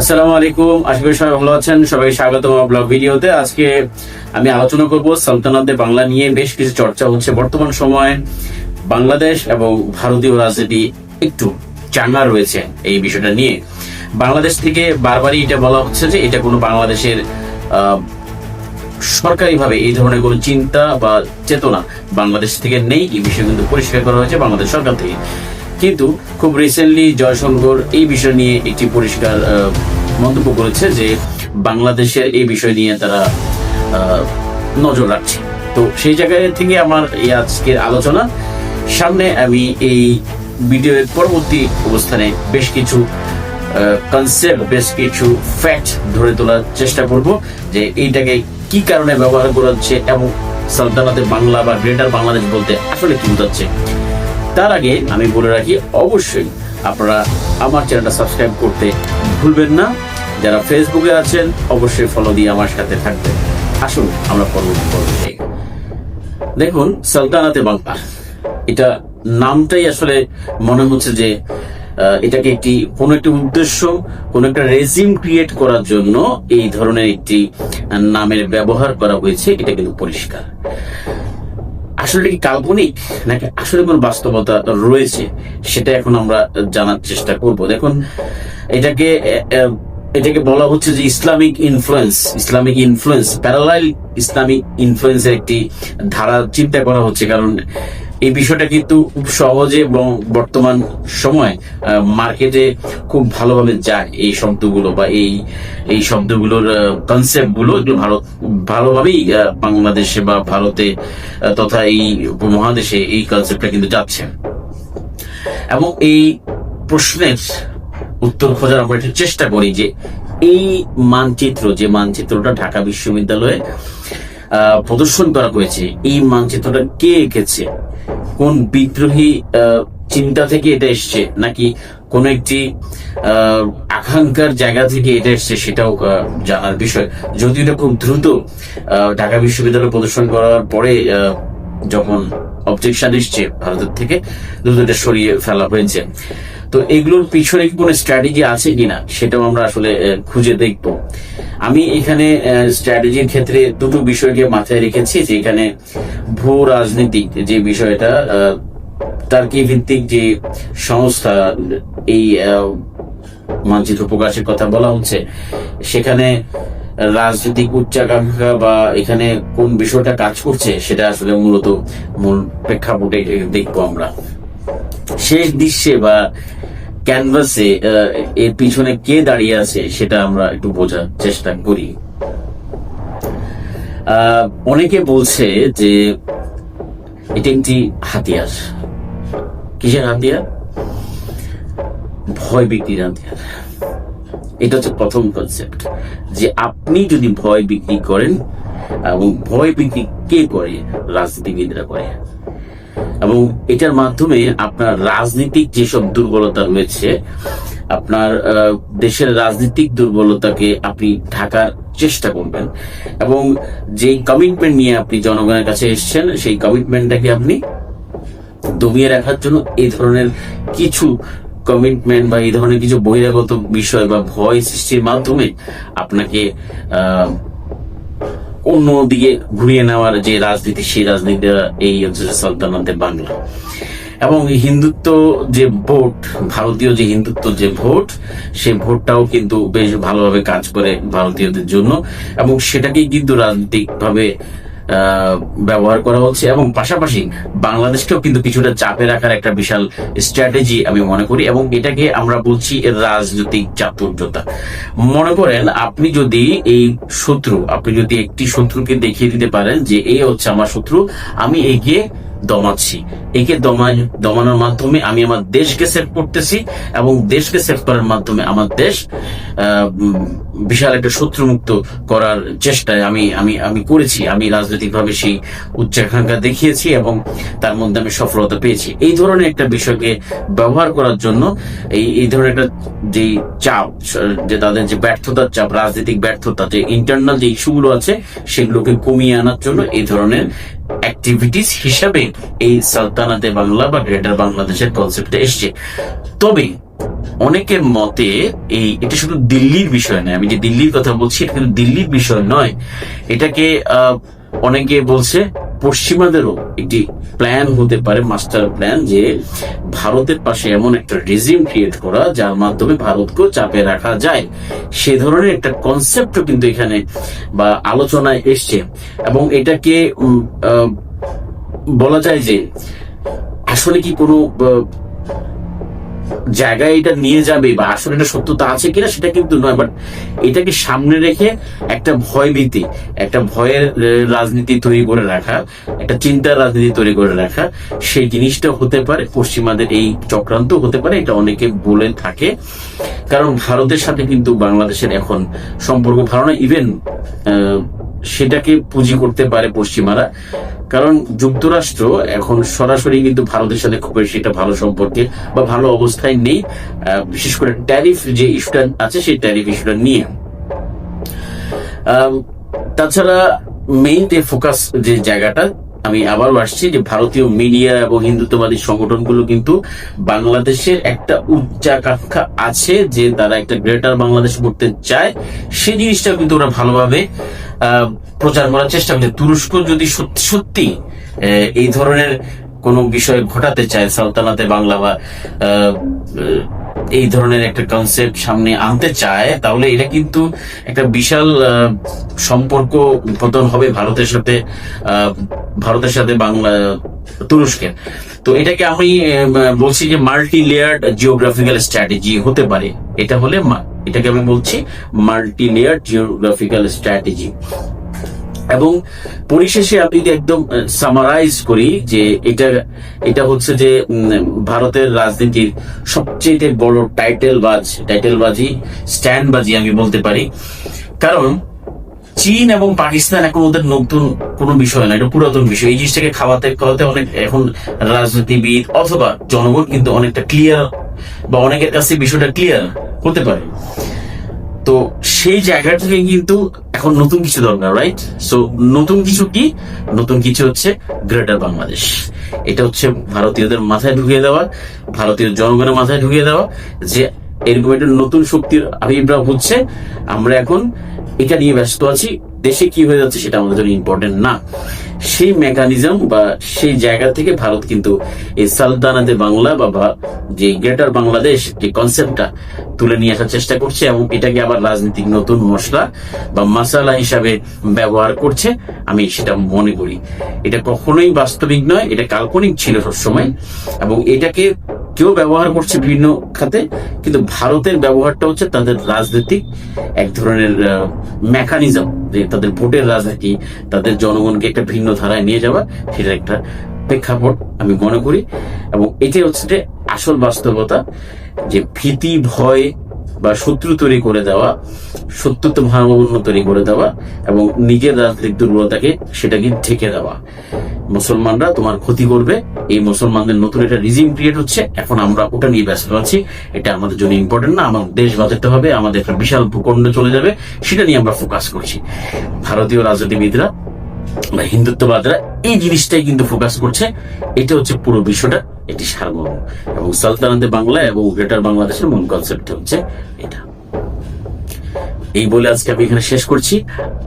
আসসালামু আলাইকুম, আশা করি সবাই ভালো আছেন। সবাই স্বাগত আমার ব্লগ ভিডিওতে। আজকে আমি আলোচনা করব সালতানাতে বাংলা নিয়ে বেশ কিছু চর্চা হচ্ছে বর্তমান সময়ে। বাংলাদেশ এবং ভারতীয় রাজনীতি একটু চাঙ্গা রয়েছে এই বিষয়টা নিয়ে। বাংলাদেশ থেকে বারবারই এটা বলা হচ্ছে যে এটা কোনো বাংলাদেশের সরকারিভাবে এই ধরনের কোনো চিন্তা বা চেতনা বাংলাদেশ থেকে নেই। এই বিষয়ে কিন্তু পরিষ্কার করা হয়েছে বাংলাদেশ সরকার থেকে। কিন্তু খুব রিসেন্টলি জয়শঙ্কর এই বিষয় নিয়ে একটি পরিষ্কার মন্তব্য করেছে যে বাংলাদেশের এই বিষয় নিয়ে তারা নজর রাখছে। তো সেই জায়গায় থেকে আমার এই আজকের আলোচনা। সামনে আমি এই ভিডিওর পরবর্তী অবস্থানে বেশ কিছু কনসেপ্ট বেশ কিছু ফ্যাক্ট ধরে তোলার চেষ্টা করব যে এইটাকে কি কারণে ব্যবহার করা হচ্ছে এবং সালতানাতে বাংলা বা গ্রেটার বাংলাদেশ বলতে আসলে কি বোঝাচ্ছে। তার আগে আমি বলে রাখি, অবশ্যই আপনারা আমার চ্যানেলটা সাবস্ক্রাইব করতে ভুলবেন না। যারা ফেসবুকে আছেন, অবশ্যই ফলো দিয়ে আমার সাথে থাকবেন। আসুন, আমরা পরবর্তী পর্বে দেখুন, সালতানাতে বাংলা। এটা নামটাই আসলে মনে হচ্ছে যে এটাকে একটি, কোন একটি উদ্দেশ্য, কোন একটা রেজিম ক্রিয়েট করার জন্য এই ধরনের একটি নামের ব্যবহার করা হয়েছে। এটা কিন্তু পরিষ্কার। আসলে কি কাল্পনিক? নাকি আসলে কোন বাস্তবতা রয়েছে? সেটা এখন আমরা জানার চেষ্টা করব। দেখুন, এটাকে এটাকে বলা হচ্ছে যে Islamic influence Islamic influence parallel Islamic ইনফ্লুয়েন্সের একটি ধারা চিন্তা করা হচ্ছে। কারণ এই বিষয়টা কিন্তু খুব সহজে এবং বর্তমান সময় মার্কেটে খুব ভালোভাবে যায় এই শব্দগুলো বা এই এই শব্দগুলোর কনসেপ্টগুলো এগুলো ভালো, ভালোভাবেই বাংলাদেশে বা ভারতে তথা এই উপমহাদেশে এই কনসেপ্টটা কিন্তু যাচ্ছে। এবং এই প্রশ্নের উত্তর খোঁজার আমরা একটু চেষ্টা করি যে এই মানচিত্র, যে মানচিত্রটা ঢাকা বিশ্ববিদ্যালয়ে প্রদর্শন করা হয়েছে, এই মানচিত্রটা কে এঁকেছে? কোন বিদ্রোহী চিন্তা থেকে এটা এসছে? নাকি কোন একটি আকাঙ্ক্ষার জায়গা থেকে এটা এসছে সেটাও জানার বিষয়। যদি এটা খুব দ্রুত ঢাকা বিশ্ববিদ্যালয় প্রদর্শন করার পরে যখন অবজেকশন এসছে ভারতের থেকে, দ্রুত এটা সরিয়ে ফেলা হয়েছে। তো এগুলোর পিছনে কোনো স্ট্র্যাটেজি আছে কিনা, সেটাও আমরা আসলে খুঁজে দেখব। আমি এখানে স্ট্র্যাটেজির ক্ষেত্রে দুটো বিষয়কে মাথায় রেখেছি, যে এখানে ভূ রাজনীতিক যে বিষয়টা টার্কি ভিত্তিক যে সংস্থা, এই মানচিত্র প্রকাশের কথা বলা হচ্ছে, সেখানে রাজনৈতিক উচ্চাকাঙ্ক্ষা বা এখানে কোন বিষয়টা কাজ করছে, সেটা আসলে মূলত মূল প্রেক্ষাপটে দেখব আমরা। শেষ দৃশ্যে বা ক্যানভাসে এর পিছনে কে দাঁড়িয়ে আছে সেটা আমরা একটু বোঝার চেষ্টা করি। অনেকে বলছে যে এটা একটি হাতিয়ার। কিসের হাতিয়ার? ভয় বিক্রির হাতিয়ার। এটা হচ্ছে প্রথম কনসেপ্ট যে আপনি যদি ভয় বিক্রি করেন, এবং ভয় বিক্রি কে করে? রাজনীতিবিদরা করে। এবং এটার মাধ্যমে আপনার রাজনৈতিক যেসব দুর্বলতা রয়েছে আপনার দেশের রাজনৈতিক দুর্বলতাকে আপনি ঢাকার চেষ্টা করবেন এবং যে কমিটমেন্ট নিয়ে আপনি জনগণের কাছে এসেছেন সেই কমিটমেন্টটাকে আপনি দমিয়ে রাখার জন্য এই ধরনের কিছু কমিটমেন্ট বা এই ধরনের কিছু বহিরাগত বিষয় বা ভয় সৃষ্টির মাধ্যমে আপনাকে আহ, অন্য দিকে ঘুরিয়ে নেওয়ার যে রাজনীতি সেই রাজনীতিটা এই হচ্ছে সালতানাতে বাংলা। এবং হিন্দুত্ব যে ভোট ভারতীয় যে হিন্দুত্ব যে ভোট সে ভোটটাও কিন্তু বেশ ভালোভাবে কাজ করে ভারতীয়দের জন্য। এবং সেটাকেই কিন্তু রাজনৈতিক ভাবে আহ, ব্যবহার করা হচ্ছে এবং পাশাপাশি বাংলাদেশকেও কিন্তু কিছুটা চাপে রাখার একটা বিশাল স্ট্র্যাটেজি আমি মনে করি এবং এটাকে আমরা বলছি রাজনৈতিক চাতুর্যতা। মনে করেন আপনি যদি এই শত্রু, আপনি যদি একটি শত্রুকে দেখিয়ে দিতে পারেন যে এই হচ্ছে আমার শত্রু, আমি একে দমাচ্ছি। একে দমায় দমানোর মাধ্যমে আমি আমার দেশকে সেভ করতেছি এবং দেশকে সেভ করার মাধ্যমে আমার দেশ বিশাল একটা শত্রুমুক্ত করার চেষ্টায় আমি আমি আমি করেছি। আমি রাজনৈতিকভাবে সেই উচ্চাকাঙ্ক্ষা দেখিয়েছি এবং তার মধ্যে আমি সফলতা পেয়েছি। এই ধরনের একটা বিষয়কে ব্যবহার করার জন্য এই এই ধরনের একটা যে চাপ, যে তাদের যে ব্যর্থতার চাপ, রাজনৈতিক ব্যর্থতা, যে ইন্টারনাল যে ইস্যুগুলো আছে, সেগুলোকে কমিয়ে আনার জন্য এই ধরনের অ্যাক্টিভিটিস হিসাবে এই সালতানাতে বাংলা বা গ্রেটার বাংলাদেশের কনসেপ্টে এসছে। তবে অনেকের মতে এই, এটা শুধু দিল্লির বিষয় নয়, আমি যে দিল্লির কথা বলছি, এটা কিন্তু দিল্লির বিষয় নয়। এটাকে অনেকে বলছে পশ্চিমাদেরও একটি প্ল্যান হতে পারে মাস্টার প্ল্যান যে ভারতের পাশে এমন একটা রেজিম ক্রিয়েট করা, যার মাধ্যমে ভারতকেও চাপে রাখা যায়। সে ধরনের একটা কনসেপ্টও কিন্তু এখানে, বা আলোচনায় এসছে। এবং এটাকে বলা যায় যে, আসলে কি কোনো জায়গায় এটা নিয়ে যাবে বা আসলে এটা সত্যতা আছে কিনা সেটা কিন্তু নয় বাট এটাকে সামনে রেখে একটা ভয় ভীতি, একটা ভয়ের রাজনীতি তৈরি করে রাখা, একটা চিন্তার রাজনীতি তৈরি করে রাখা, সেই জিনিসটা হতে পারে, পশ্চিমাদের এই চক্রান্ত হতে পারে, এটা অনেকে বলে থাকে। কারণ ভারতের সাথে কিন্তু বাংলাদেশের এখন সম্পর্ক ভালো না ইভেন সেটাকে পুঁজি করতে পারে পশ্চিমারা। কারণ যুক্তরাষ্ট্র এখন সরাসরি কিন্তু ভারতের সাথে খুব বেশি একটা ভালো সম্পর্কে বা ভালো অবস্থায় নেই বিশেষ করে ট্যারিফ যে ইস্যুটা আছে সেই ট্যারিফ ইস্যুটা নিয়ে। তাছাড়া মেইন যে ফোকাস যে জায়গাটা, আমি আবারও আসছি যে ভারতীয় মিডিয়া এবং হিন্দুত্ববাদী সংগঠনগুলো কিন্তু বাংলাদেশের একটা উচ্চাকাঙ্ক্ষা আছে যে তারা একটা গ্রেটার বাংলাদেশ করতে চায়। সেই জিনিসটা কিন্তু ওরা ভালোভাবে প্রচার করার চেষ্টা করছে। তুরস্ক যদি সত্যি সত্যি এই ধরনের কোনো বিষয় ঘটাতে চায়, সালতানাতে বাংলা বা এই ধরনের একটা কনসেপ্ট সামনে আনতে চায়, তাহলে এটা কিন্তু একটা বিশাল সম্পর্ক পতন হবে ভারতের সাথে ভারতের সাথে বাংলা তুরস্কের। তো এটাকে আমি বলছি যে মাল্টি লেয়ার্ড জিওগ্রাফিক্যাল স্ট্র্যাটেজি হতে পারে। এটা হলে এটাকে আমি বলছি মাল্টি লেয়ার্ড জিওগ্রাফিক্যাল স্ট্র্যাটেজি এবং পরিশেষে আমি যদি একদম সামারাইজ করি যে এটা এটা হচ্ছে যে ভারতের রাজনীতির সবচেয়ে বড় টাইটেল বাজ টাইটেল বাজি স্ট্যান্ড বাজি আমি বলতে পারি। কারণ চীন এবং পাকিস্তান এখন ওদের নতুন কোনো বিষয় না, এটা পুরাতন বিষয়। এই জিনিসটাকে খাওয়াতে খাওয়াতে অনেক এখন রাজনীতিবিদ অথবা জনগণ কিন্তু অনেকটা ক্লিয়ার বা অনেকের কাছে বিষয়টা ক্লিয়ার হতে পারে। তো সেই জায়গা থেকে কিন্তু এখন নতুন কিছু দরকার রাইট সো নতুন কিছু কি? নতুন কিছু হচ্ছে গ্রেটার বাংলাদেশ এটা হচ্ছে ভারতীয়দের মাথায় ঢুকিয়ে দেওয়া, ভারতীয় জনগণের মাথায় ঢুকিয়ে দেওয়া যে এরকম একটা নতুন শক্তির আবির্ভাব হচ্ছে। আমরা এখন এটা নিয়ে ব্যস্ত আছি। দেশে কি হয়ে যাচ্ছে সেটা আমাদের জন্য ইম্পর্টেন্ট না। সেই মেকানিজম বা সেই জায়গা থেকে ভারত কিন্তু এই সালতানাতে বাংলা বা যে গ্রেটার বাংলাদেশ যে কনসেপ্টটা তুলে নিয়ে আসার চেষ্টা করছে এবং এটাকে আবার রাজনৈতিক নতুন মশলা বা মশালা হিসাবে ব্যবহার করছে, আমি সেটা মনে করি। এটা কখনোই বাস্তবিক নয়, এটা কাল্পনিক ছিল সবসময় এবং এটাকে কেউ ব্যবহার করছে বিভিন্ন খাতে, কিন্তু ভারতের ব্যবহারটা হচ্ছে তাদের রাজনৈতিক এক ধরনের মেকানিজম যে তাদের ভোটের রাজনীতি, তাদের জনগণকে একটা ভিন্ন ধারায় নিয়ে যাওয়া, সেটা একটা প্রেক্ষাপট আমি মনে করি। এবং এটাই হচ্ছে যে আসল বাস্তবতা যে ভীতি, ভয় বা শত্রু তৈরি করে দেওয়া, সত্যত্ব ভাবনা তৈরি করে দেওয়া এবং নিজের রাজনৈতিক দুর্বলতাকে সেটাকে ঢেকে দেওয়া। মুসলমানরা তোমার ক্ষতি করবে। এই মুসলমানদের নতুন একটা রিজিম ক্রিয়েট হচ্ছে। এখন আমরা ওটা নিয়ে ব্যস্ত আছি। এটা আমাদের জন্য ইম্পর্টেন্ট না। আমার দেশ বাঁচাতে হবে। আমাদের একটা বিশাল ভূখণ্ড চলে যাবে। সেটা নিয়ে আমরা ফোকাস করছি। ভারতীয় রাজনীতিবিদরা বা হিন্দুত্ববাদরা এই জিনিসটাই কিন্তু ফোকাস করছে। এটা হচ্ছে পুরো বিশ্বটা এটি সারমর্ম এবং সালতানাতে বাংলা এবং গ্রেটার বাংলাদেশের মূল কনসেপ্ট হচ্ছে এটা। এই বলে আজকে আমি এখানে শেষ করছি।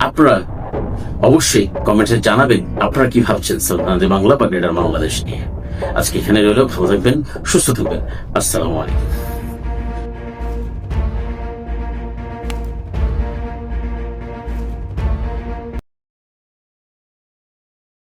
আপনারা অবশ্যই কমেন্টে জানাবেন, আপনারা কি ভাবছেন সালতানাতে বাংলা বা গ্রেটার বাংলাদেশ নিয়ে। আজকে এখানে রইলেও ভালো থাকবেন, সুস্থ থাকবেন। আসসালামু আলাইকুম।